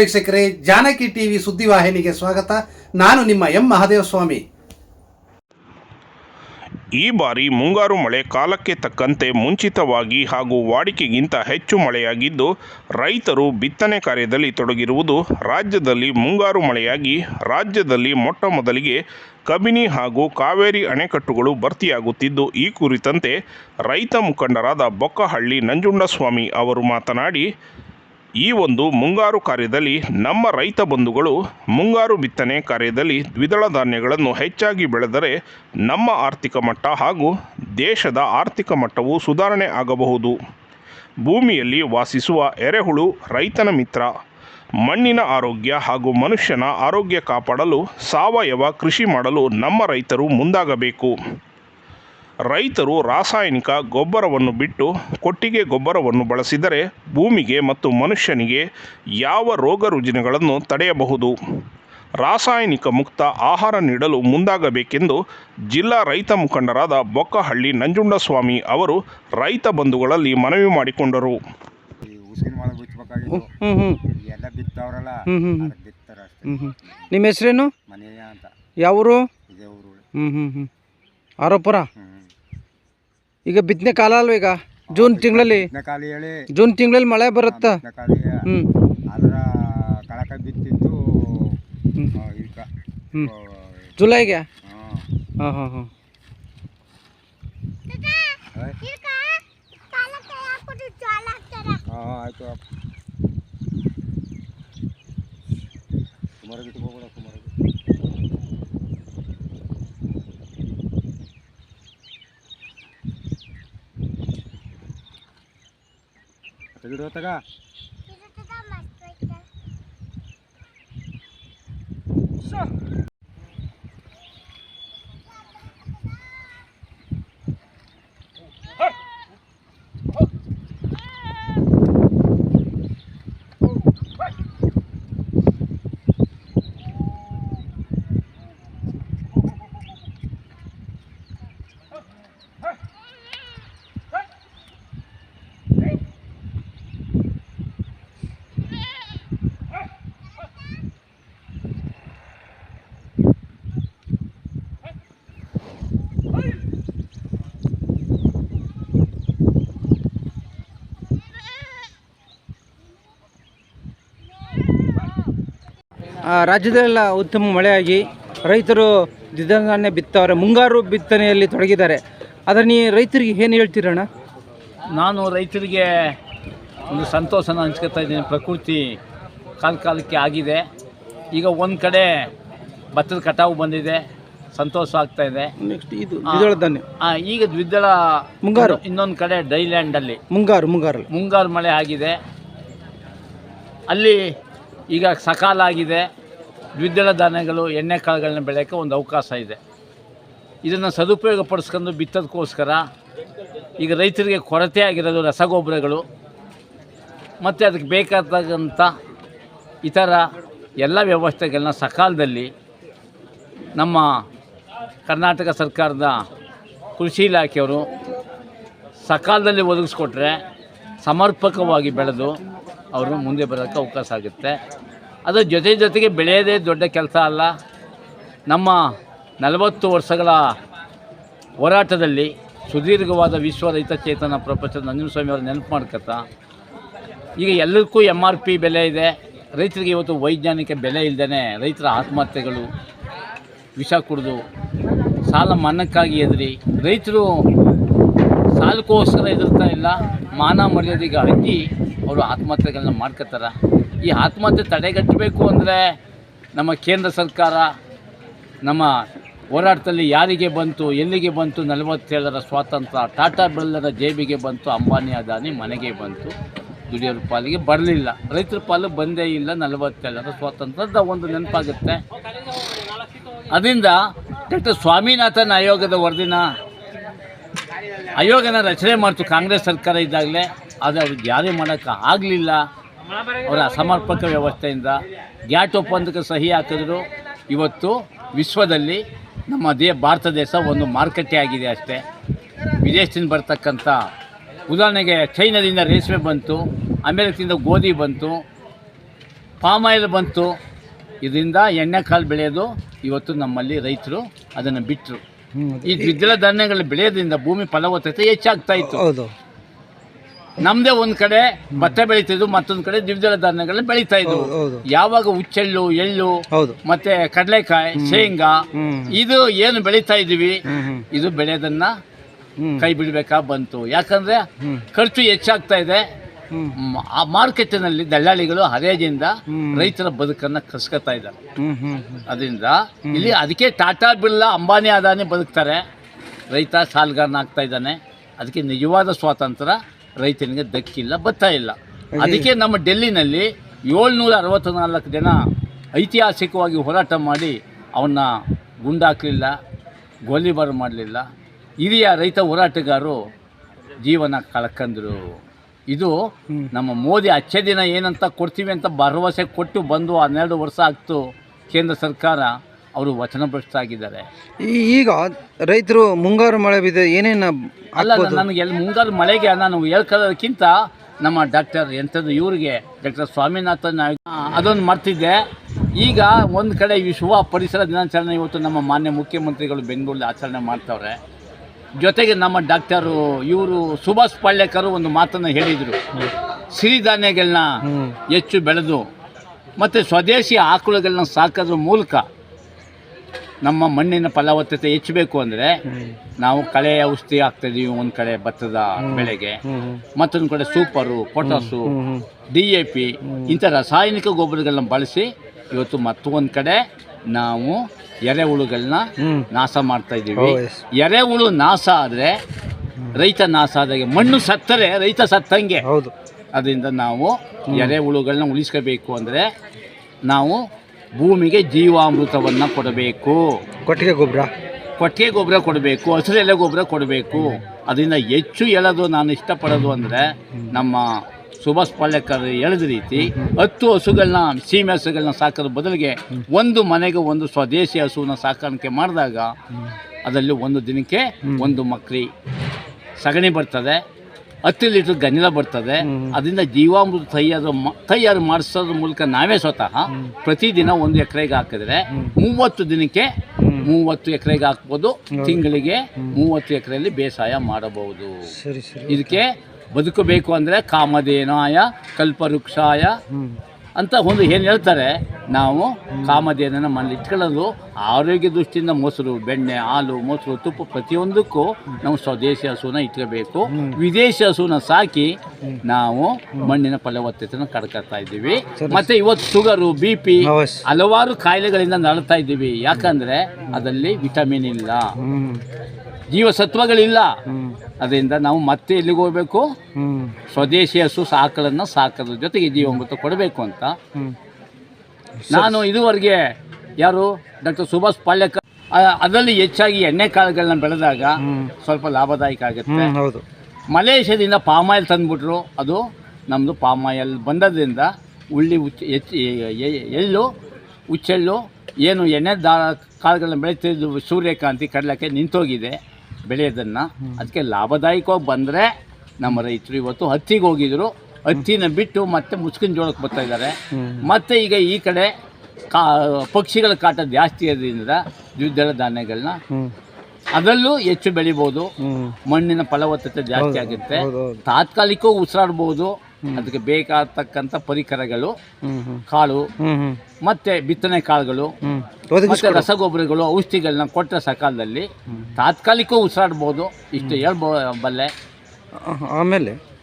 ವೀಕ್ಷಕರೇ, ಜಾನಕಿ ಟಿವಿ ಸುದ್ದಿವಾಹಿನಿಗೆ ಸ್ವಾಗತ. ನಾನು ನಿಮ್ಮ ಎಂ ಮಹಾದೇವಸ್ವಾಮಿ. ಈ ಬಾರಿ ಮುಂಗಾರು ಮಳೆ ಕಾಲಕ್ಕೆ ತಕ್ಕಂತೆ ಮುಂಚಿತವಾಗಿ ಹಾಗೂ ವಾಡಿಕೆಗಿಂತ ಹೆಚ್ಚು ಮಳೆಯಾಗಿದ್ದು, ರೈತರು ಬಿತ್ತನೆ ಕಾರ್ಯದಲ್ಲಿ ತೊಡಗಿರುವುದು ರಾಜ್ಯದಲ್ಲಿ ಮುಂಗಾರು ಮಳೆಯಾಗಿ, ರಾಜ್ಯದಲ್ಲಿ ಮೊಟ್ಟ ಮೊದಲಿಗೆ ಕಬಿನಿ ಹಾಗೂ ಕಾವೇರಿ ಅಣೆಕಟ್ಟುಗಳು ಭರ್ತಿಯಾಗುತ್ತಿದ್ದು, ಈ ಕುರಿತಂತೆ ರೈತ ಮುಖಂಡರಾದ ಬೊಕ್ಕಹಳ್ಳಿ ನಂಜುಂಡಸ್ವಾಮಿ ಅವರು ಮಾತನಾಡಿ ಈ ಒಂದು ಮುಂಗಾರು ಕಾರ್ಯದಲ್ಲಿ ನಮ್ಮ ರೈತ ಬಂಧುಗಳು ಮುಂಗಾರು ಬಿತ್ತನೆ ಕಾರ್ಯದಲ್ಲಿ ದ್ವಿದಳ ಧಾನ್ಯಗಳನ್ನು ಹೆಚ್ಚಾಗಿ ಬೆಳೆದರೆ ನಮ್ಮ ಆರ್ಥಿಕ ಮಟ್ಟ ಹಾಗೂ ದೇಶದ ಆರ್ಥಿಕ ಮಟ್ಟವು ಸುಧಾರಣೆ ಆಗಬಹುದು. ಭೂಮಿಯಲ್ಲಿ ವಾಸಿಸುವ ಎರೆಹುಳು ರೈತನ ಮಿತ್ರ, ಮಣ್ಣಿನ ಆರೋಗ್ಯ ಹಾಗೂ ಮನುಷ್ಯನ ಆರೋಗ್ಯ ಕಾಪಾಡಲು ಸಾವಯವ ಕೃಷಿ ಮಾಡಲು ನಮ್ಮ ರೈತರು ಮುಂದಾಗಬೇಕು. ರೈತರು ರಾಸಾಯನಿಕ ಗೊಬ್ಬರವನ್ನು ಬಿಟ್ಟು ಕೊಟ್ಟಿಗೆ ಗೊಬ್ಬರವನ್ನು ಬಳಸಿದರೆ ಭೂಮಿಗೆ ಮತ್ತು ಮನುಷ್ಯನಿಗೆ ಯಾವ ರೋಗ ರುಜಿನಗಳನ್ನು ತಡೆಯಬಹುದು? ರಾಸಾಯನಿಕ ಮುಕ್ತ ಆಹಾರ ನೀಡಲು ಮುಂದಾಗಬೇಕೆಂದು ಜಿಲ್ಲಾ ರೈತ ಮುಖಂಡರಾದ ಬೊಕ್ಕಹಳ್ಳಿ ನಂಜುಂಡಸ್ವಾಮಿ ಅವರು ರೈತ ಬಂಧುಗಳಲ್ಲಿ ಮನವಿ ಮಾಡಿಕೊಂಡರು. ನಿಮ್ಮ ಹೆಸರೇನು? ಮನೆಯ ಅಂತ. ಯಾವರು? ಹ್ಞೂ ಹ್ಞೂ ಹ್ಞೂ ಆರೋಪುರ? ಈಗ ಬಿತ್ತನೆ ಕಾಲ ಅಲ್ವ ಈಗ? ಜೂನ್ ತಿಂಗಳಲ್ಲಿ? ಕಾಲಿ ಹೇಳಿ. ಜೂನ್ ತಿಂಗಳಲ್ಲಿ ಮಳೆ ಬರುತ್ತಾ? ಕಾಲಿ ಹ್ಞೂ ಅದರ ಕಳಕ ಬಿತ್ತಿದ್ದು ಹ್ಮ್. ಆ, ಇದಕ್ಕ ಹ್ಞೂ ಜುಲೈಗೆ? ಹಾಂ. ಹಾಂ ಹಾಂ ಹಾಂ. ಹಾಂ ಆಯಿತು ಕುಮಾರ ಬಿಟ್ಟು ಹೋಗ್ಬೇಡ ಕುಮಾರ मस्त व्हिडिओ होता का So. ರಾಜ್ಯದಲ್ಲೆಲ್ಲ ಉತ್ತಮ ಮಳೆಯಾಗಿ ರೈತರು ದ್ವಿದಧಾನ್ಯ ಬಿತ್ತವ್ರೆ ಮುಂಗಾರು ಬಿತ್ತನೆಯಲ್ಲಿ ತೊಡಗಿದ್ದಾರೆ. ಆದರೆ ನೀ ರೈತರಿಗೆ ಏನು ಹೇಳ್ತೀರಣ್ಣ ನಾನು ರೈತರಿಗೆ ಒಂದು ಸಂತೋಷನ ಹಂಚ್ಕೊತಾ ಇದ್ದೀನಿ. ಪ್ರಕೃತಿ ಕಾಲ ಕಾಲಕ್ಕೆ ಆಗಿದೆ. ಈಗ ಒಂದು ಕಡೆ ಭತ್ತದ ಕಟಾವು ಬಂದಿದೆ. ಸಂತೋಷ ಆಗ್ತಾ ಇದೆ. ನೆಕ್ಸ್ಟ್ ಇದು ದ್ವಿದಳ ಧಾನ್ಯ. ಈಗ ದ್ವಿದಳ ಮುಂಗಾರು. ಇನ್ನೊಂದು ಕಡೆ ಡೈಲ್ಯಾಂಡಲ್ಲಿ. ಮುಂಗಾರು ಮುಂಗಾರು. ಮುಂಗಾರು ಮಳೆ ಆಗಿದೆ. ಅಲ್ಲಿ ಈಗ ಸಕಾಲ ಆಗಿದೆ. ದ್ವಿದಳ ಧಾನ್ಯಗಳು, ಎಣ್ಣೆ ಕಾಳುಗಳನ್ನ ಬೆಳೆಯೋಕ್ಕೆ ಒಂದು ಅವಕಾಶ ಇದೆ. ಇದನ್ನು ಸದುಪಯೋಗ ಪಡಿಸ್ಕೊಂಡು ಬಿತ್ತೋದಕ್ಕೋಸ್ಕರ ಈಗ ರೈತರಿಗೆ ಕೊರತೆ ಆಗಿರೋದು ರಸಗೊಬ್ಬರಗಳು, ಮತ್ತು ಅದಕ್ಕೆ ಬೇಕಾದಂಥ ಇತರ ಎಲ್ಲ ವ್ಯವಸ್ಥೆಗಳನ್ನ ಸಕಾಲದಲ್ಲಿ ನಮ್ಮ ಕರ್ನಾಟಕ ಸರ್ಕಾರದ ಕೃಷಿ ಇಲಾಖೆಯವರು ಸಕಾಲದಲ್ಲಿ ಒದಗಿಸ್ಕೊಟ್ರೆ ಸಮರ್ಪಕವಾಗಿ ಬೆಳೆದು ಅವರು ಮುಂದೆ ಬರೋಕ್ಕೆ ಅವಕಾಶ ಆಗುತ್ತೆ. ಅದರ ಜೊತೆ ಜೊತೆಗೆ ಬೆಳೆಯೋದೇ ದೊಡ್ಡ ಕೆಲಸ ಅಲ್ಲ. ನಮ್ಮ ನಲವತ್ತು ವರ್ಷಗಳ ಹೋರಾಟದಲ್ಲಿ ಸುದೀರ್ಘವಾದ ವಿಶ್ವ ರೈತ ಚೇತನ ಪ್ರಪಂಚದ ನಂಜನಸ್ವಾಮಿ ಅವರು ನೆನಪು ಮಾಡ್ಕೊತಾ, ಈಗ ಎಲ್ಲದಕ್ಕೂ ಎಂ ಆರ್ ಪಿ ಬೆಲೆ ಇದೆ. ರೈತರಿಗೆ ಇವತ್ತು ವೈಜ್ಞಾನಿಕ ಬೆಲೆ ಇಲ್ಲದೇ ರೈತರ ಆತ್ಮಹತ್ಯೆಗಳು, ವಿಷ ಕುಡಿದು ಸಾಲ ಮನ್ನಕ್ಕಾಗಿ ಎದುರಿ ರೈತರು ಸಾಲಕ್ಕೋಸ್ಕರ ಎದುರ್ತಾ ಇಲ್ಲ, ಮಾನ ಮರ್ಯಾದೆಗೆ ಅಂಜಿ ಅವರು ಆತ್ಮಹತ್ಯೆಗಳನ್ನ ಮಾಡ್ಕೋತಾರೆ. ಈ ಆತ್ಮಹತ್ಯೆ ತಡೆಗಟ್ಟಬೇಕು ಅಂದರೆ ನಮ್ಮ ಕೇಂದ್ರ ಸರ್ಕಾರ ನಮ್ಮ ಹೋರಾಟದಲ್ಲಿ ಯಾರಿಗೆ ಬಂತು, ಎಲ್ಲಿಗೆ ಬಂತು ನಲವತ್ತೇಳರ ಸ್ವಾತಂತ್ರ್ಯ? ಟಾಟಾ ಬೆಲ್ಲರ ಜೇಬಿಗೆ ಬಂತು, ಅಂಬಾನಿ ಅದಾನಿ ಮನೆಗೆ ಬಂತು. ದುಡಿಯೋರ ಪಾಲಿಗೆ ಬರಲಿಲ್ಲ. ರೈತರ ಪಾಲು ಬಂದೇ ಇಲ್ಲ, ನಲವತ್ತೇಳರ ಸ್ವಾತಂತ್ರ್ಯದ ಒಂದು ನೆನಪಾಗುತ್ತೆ. ಅದರಿಂದ ಡಾಕ್ಟರ್ ಸ್ವಾಮಿನಾಥನ್ ಆಯೋಗದ ವರದಿನ ಆಯೋಗನ ರಚನೆ ಮಾಡ್ತು ಕಾಂಗ್ರೆಸ್ ಸರ್ಕಾರ ಇದ್ದಾಗಲೇ. ಆದರೆ ಅವ್ರಿಗೆ ಯಾರೇ ಮಾಡೋಕ್ಕೆ ಆಗಲಿಲ್ಲ ಅವರ ಅಸಮರ್ಪಕ ವ್ಯವಸ್ಥೆಯಿಂದ ಗ್ಯಾಟ್ ಒಪ್ಪಂದಕ್ಕೆ ಸಹಿ ಹಾಕಿದ್ರು. ಇವತ್ತು ವಿಶ್ವದಲ್ಲಿ ನಮ್ಮ ದೇ ಭಾರತ ದೇಶ ಒಂದು ಮಾರುಕಟ್ಟೆ ಆಗಿದೆ ಅಷ್ಟೇ. ವಿದೇಶದಿಂದ ಬರ್ತಕ್ಕಂಥ ಉದಾಹರಣೆಗೆ ಚೈನಾದಿಂದ ರೇಷ್ಮೆ ಬಂತು ಅಮೇರಿಕದಿಂದ ಗೋಧಿ ಬಂತು ಪಾಮ್ ಆಯಿಲ್ ಬಂತು. ಇದರಿಂದ ಎಣ್ಣೆ ಕಾಳು ಬೆಳೆಯೋದು ಇವತ್ತು ನಮ್ಮಲ್ಲಿ ರೈತರು ಅದನ್ನು ಬಿಟ್ಟರು ಈ ದ್ವಿದಳ ಧಾನ್ಯಗಳು ಬೆಳೆಯೋದ್ರಿಂದ ಭೂಮಿ ಫಲವತ್ತತೆ ಹೆಚ್ಚಾಗ್ತಾ ಇತ್ತು. ನಮ್ಮದೇ ಒಂದು ಕಡೆ ಭತ್ತ ಬೆಳೀತಿದ್ವು ಮತ್ತೊಂದು ಕಡೆ ದ್ವಿದಳ ಧಾನ್ಯಗಳನ್ನ ಬೆಳೀತಾ ಇದ್ವು. ಯಾವಾಗ ಹುಚ್ಚೆಳ್ಳು ಎಳ್ಳು ಮತ್ತೆ ಕಡಲೆಕಾಯಿ ಶೇಂಗಾ ಇದು ಏನು ಬೆಳೀತಾ ಇದೀವಿ ಇದು ಬೆಳೆಯೋದನ್ನ ಕೈ ಬಿಡಬೇಕಾ ಬಂತು. ಯಾಕಂದ್ರೆ ಖರ್ಚು ಹೆಚ್ಚಾಗ್ತಾ ಇದೆ. ಆ ಮಾರ್ಕೆಟ್ನಲ್ಲಿ ದಲ್ಲಾಳಿಗಳು ಹರೇಜಿಂದ. ರೈತರ ಬದುಕನ್ನ ಕಸ್ಕೊತಾ ಇದ್ದಾರೆ. ಅದರಿಂದ ಇಲ್ಲಿ ಅದಕ್ಕೆ ಟಾಟಾ ಬಿರ್ಲಾ ಅಂಬಾನಿ ಅದಾನಿ ಬದುಕ್ತಾರೆ. ರೈತ ಸಾಲ್ಗಾರನ ಆಗ್ತಾ ಇದ್ದಾನೆ. ಅದಕ್ಕೆ ನಿಜವಾದ ಸ್ವಾತಂತ್ರ್ಯ. ರೈತನಿಗೆ ದಕ್ಕಿಲ್ಲ ಬರ್ತಾ ಇಲ್ಲ. ಅದಕ್ಕೆ ನಮ್ಮ ಡೆಲ್ಲಿನಲ್ಲಿ ಏಳ್ನೂರ ಅರವತ್ತ್ನಾಲ್ಕು ಜನ ಐತಿಹಾಸಿಕವಾಗಿ ಹೋರಾಟ ಮಾಡಿ ಅವನ್ನ ಗುಂಡಾಕಲಿಲ್ಲ ಗೋಲಿಬಾರ್ ಮಾಡಲಿಲ್ಲ. ಹಿರಿಯ ರೈತ ಹೋರಾಟಗಾರರು ಜೀವನ ಕಳ್ಕಂದ್ರು. ಇದು ನಮ್ಮ ಮೋದಿ ಅಚ್ಚೆ ದಿನ ಏನಂತ ಕೊಡ್ತೀವಿ ಅಂತ ಭರವಸೆ ಕೊಟ್ಟು ಬಂದು ಹನ್ನೆರಡು ವರ್ಷ ಆಗ್ತು ಕೇಂದ್ರ ಸರ್ಕಾರ. ಅವರು ವಚನಭ್ರಷ್ಟರಾಗಿದ್ದಾರೆ ಈಗ ರೈತರು ಮುಂಗಾರು ಮಳೆ ಬಿದ್ದ ಏನೇನು ಅಲ್ಲ ನನಗೆ ಎಲ್ಲಿ ಮುಂಗಾರು ಮಳೆಗೆ ನಾನು ಹೇಳ್ಕೊಳ್ಳೋದಕ್ಕಿಂತ ನಮ್ಮ ಡಾಕ್ಟರ್ ಎಂಥದ್ದು ಇವರಿಗೆ ಡಾಕ್ಟರ್ ಸ್ವಾಮಿನಾಥನ್ ಅದೊಂದು ಮರ್ತಿದ್ದೆ. ಈಗ ಒಂದು ಕಡೆ ವಿಶ್ವ ಪರಿಸರ ದಿನಾಚರಣೆ ಇವತ್ತು ನಮ್ಮ ಮಾನ್ಯ ಮುಖ್ಯಮಂತ್ರಿಗಳು ಬೆಂಗಳೂರಲ್ಲಿ ಆಚರಣೆ ಮಾಡ್ತವ್ರೆ. ಜೊತೆಗೆ ನಮ್ಮ ಡಾಕ್ಟರು ಇವರು ಸುಭಾಷ್ ಪಾಳ್ಯಕರು ಒಂದು ಮಾತನ್ನು ಹೇಳಿದರು. ಸಿರಿಧಾನ್ಯಗಳನ್ನ ಹೆಚ್ಚು ಬೆಳೆದು ಮತ್ತು ಸ್ವದೇಶಿ ಆಕಳುಗಳನ್ನ ಸಾಕೋದ್ರ ಮೂಲಕ ನಮ್ಮ ಮಣ್ಣಿನ ಫಲವತ್ತತೆ ಹೆಚ್ಚಬೇಕು ಅಂದರೆ ನಾವು ಕಳೆ ಔಷಧಿ ಹಾಕ್ತಿದೀವಿ ಒಂದು ಕಡೆ ಭತ್ತದ ಬೆಳೆಗೆ. ಮತ್ತೊಂದು ಕಡೆ super potash D A P ಇಂಥ ರಾಸಾಯನಿಕ ಗೊಬ್ಬರಗಳನ್ನ ಬಳಸಿ ಇವತ್ತು ಮತ್ತೊಂದು ಕಡೆ ನಾವು ಎರೆಹುಳುಗಳನ್ನ ನಾಶ ಮಾಡ್ತಾ ಇದ್ದೀವಿ. ಎರೆಹುಳು ನಾಶ ಆದರೆ ರೈತ ನಾಶ ಆದಾಗೆ ಮಣ್ಣು ಸತ್ತರೆ ರೈತ ಸತ್ತಂಗೆ. ಹೌದು. ಅದರಿಂದ ನಾವು ಎರೆಹುಳುಗಳನ್ನ ಉಳಿಸ್ಕೋಬೇಕು ಅಂದರೆ ನಾವು ಭೂಮಿಗೆ ಜೀವಾಮೃತವನ್ನು ಕೊಡಬೇಕು. ಕೊಟ್ಟಿಗೆ ಗೊಬ್ಬರ. ಕೊಟ್ಟಿಗೆ ಗೊಬ್ಬರ ಕೊಡಬೇಕು ಹಸಿರು ಎಲೆ ಗೊಬ್ಬರ ಕೊಡಬೇಕು. ಅದರಿಂದ ಹೆಚ್ಚು ಎಳೆದು ನಾನು ಇಷ್ಟಪಡೋದು ಅಂದರೆ ನಮ್ಮ ಸುಭಾಷ್ ಪಾಳ್ಯಕರ್ ಹೇಳಿದ ರೀತಿ ಹತ್ತು ಹಸುಗಳನ್ನ ಸೀಮೆ ಹಸುಗಳನ್ನ ಸಾಕೋದ್ರ ಬದಲಿಗೆ ಒಂದು ಮನೆಗೆ ಒಂದು ಸ್ವದೇಶಿ ಹಸುವನ್ನ ಸಾಕಾಣಿಕೆ ಮಾಡಿದಾಗ ಅದರಲ್ಲಿ ಒಂದು ದಿನಕ್ಕೆ ಒಂದು ಮಕ್ರಿ ಸಗಣಿ ಬರ್ತದೆ. ಹತ್ತು ಲೀಟರ್ ಗನಿಲ ಬರ್ತದೆ. ಅದರಿಂದ ಜೀವಾಮೃತ ತಯಾರು ತಯಾರು ಮಾಡಿಸೋದ್ರ ಮೂಲಕ ನಾವೇ ಸ್ವತಃ ಪ್ರತಿದಿನ ಒಂದು ಎಕರೆಗೆ ಹಾಕಿದ್ರೆ ಮೂವತ್ತು ದಿನಕ್ಕೆ ಮೂವತ್ತು ಎಕರೆಗೆ ಹಾಕ್ಬೋದು. ತಿಂಗಳಿಗೆ ಮೂವತ್ತು ಎಕರೆಯಲ್ಲಿ ಬೇಸಾಯ ಮಾಡಬಹುದು. ಇದಕ್ಕೆ ಬದುಕಬೇಕು ಅಂದರೆ ಕಾಮಧೇನಾಯ ಕಲ್ಪವೃಕ್ಷಾಯ ಅಂತ ಒಂದು ಏನು ಹೇಳ್ತಾರೆ ನಾವು ಕಾಮಧೇನನ ಮನೇಲಿ ಇಟ್ಕೊಳ್ಳೋದು ಆರೋಗ್ಯ ದೃಷ್ಟಿಯಿಂದ ಮೊಸರು ಬೆಣ್ಣೆ ಹಾಲು ಮೊಸರು ತುಪ್ಪ ಪ್ರತಿಯೊಂದಕ್ಕೂ ನಾವು ಸ್ವದೇಶಿ ಹಸುವನ್ನ ಇಟ್ಕೋಬೇಕು. ವಿದೇಶಿ ಹಸುವನ್ನ ಸಾಕಿ ನಾವು ಮಣ್ಣಿನ ಫಲವತ್ತತೆಯನ್ನು ಕಡ್ಕೊತಾ ಇದ್ದೀವಿ. ಮತ್ತೆ ಇವತ್ತು ಶುಗರು ಬಿ ಪಿ ಹಲವಾರು ಕಾಯಿಲೆಗಳಿಂದ ನಡತಾ ಇದ್ದೀವಿ. ಯಾಕಂದ್ರೆ ಅದರಲ್ಲಿ ವಿಟಮಿನ್ ಇಲ್ಲ. ಜೀವಸತ್ವಗಳಿಲ್ಲ. ಅದರಿಂದ ನಾವು ಮತ್ತೆ ಎಲ್ಲಿಗೆ ಹೋಗ್ಬೇಕು? ಸ್ವದೇಶಿ ಹಸು ಸಾಕಳನ್ನು ಸಾಕೋದ್ರ ಜೊತೆಗೆ ಜೀವಮೃತ ಕೊಡಬೇಕು ಅಂತ. ನಾನು ಇದುವರೆಗೆ ಯಾರು ಡಾಕ್ಟರ್ ಸುಭಾಷ್ ಪಾಳ್ಯಕ ಅದರಲ್ಲಿ ಹೆಚ್ಚಾಗಿ ಎಣ್ಣೆ ಕಾಳುಗಳನ್ನ ಬೆಳೆದಾಗ ಸ್ವಲ್ಪ ಲಾಭದಾಯಕ ಆಗುತ್ತೆ. ಹೌದು. ಮಲೇಷ್ಯಾದಿಂದ ಪಾಮ್ ಆಯಿಲ್ ತಂದ್ಬಿಟ್ರು. ಅದು ನಮ್ಮದು ಪಾಮ್ ಆಯಿಲ್ ಬಂದದ್ರಿಂದ ಉಳ್ಳಿ ಉಚ್ಚ ಹೆಚ್ಚು ಎಳ್ಳು ಹುಚ್ಚೆಳ್ಳು ಏನು ಎಣ್ಣೆ ದಾ ಕಾಳುಗಳನ್ನ ಬೆಳೀತಿದ್ದು ಸೂರ್ಯಕಾಂತಿ ಕಡಲಕ್ಕೆ ನಿಂತೋಗಿದೆ. ಬೆಳೆಯೋದನ್ನು ಅದಕ್ಕೆ ಲಾಭದಾಯಕವಾಗಿ ಬಂದರೆ ನಮ್ಮ ರೈತರು ಇವತ್ತು ಹತ್ತಿಗೆ ಹೋಗಿದ್ರು. ಹತ್ತಿನ ಬಿಟ್ಟು ಮತ್ತೆ ಮುಸ್ಕಿನ ಜೋಳಕ್ಕೆ ಬರ್ತಾ ಇದ್ದಾರೆ. ಮತ್ತೆ ಈಗ ಈ ಕಡೆ ಕಾ ಪಕ್ಷಿಗಳ ಕಾಟ ಜಾಸ್ತಿ ಇರೋದ್ರಿಂದ ದ್ವಿದಳ ಧಾನ್ಯಗಳನ್ನ ಅದರಲ್ಲೂ ಹೆಚ್ಚು ಬೆಳಿಬೋದು. ಮಣ್ಣಿನ ಫಲವತ್ತತೆ ಜಾಸ್ತಿ ಆಗುತ್ತೆ. ತಾತ್ಕಾಲಿಕವೂ ತಾತ್ಕಾಲಿಕವಾಗಿ ಉಸಿರಾಡ್ಬೋದು. ಅದಕ್ಕೆ ಬೇಕಾಗತಕ್ಕಂಥ ಪರಿಕರಗಳು ಕಾಳು ಮತ್ತೆ ಬಿತ್ತನೆ ಕಾಳುಗಳು ಮತ್ತೆ ರಸಗೊಬ್ಬರಗಳು ಔಷಧಿಗಳನ್ನ ಕೊಟ್ಟ ಸಕಾಲದಲ್ಲಿ ತಾತ್ಕಾಲಿಕವೂ ಉಸಿರಾಡ್ಬೋದು. ಇಷ್ಟು ಹೇಳ್ಬೋ ಬಲ್ಲೆ ಆಮೇಲೆ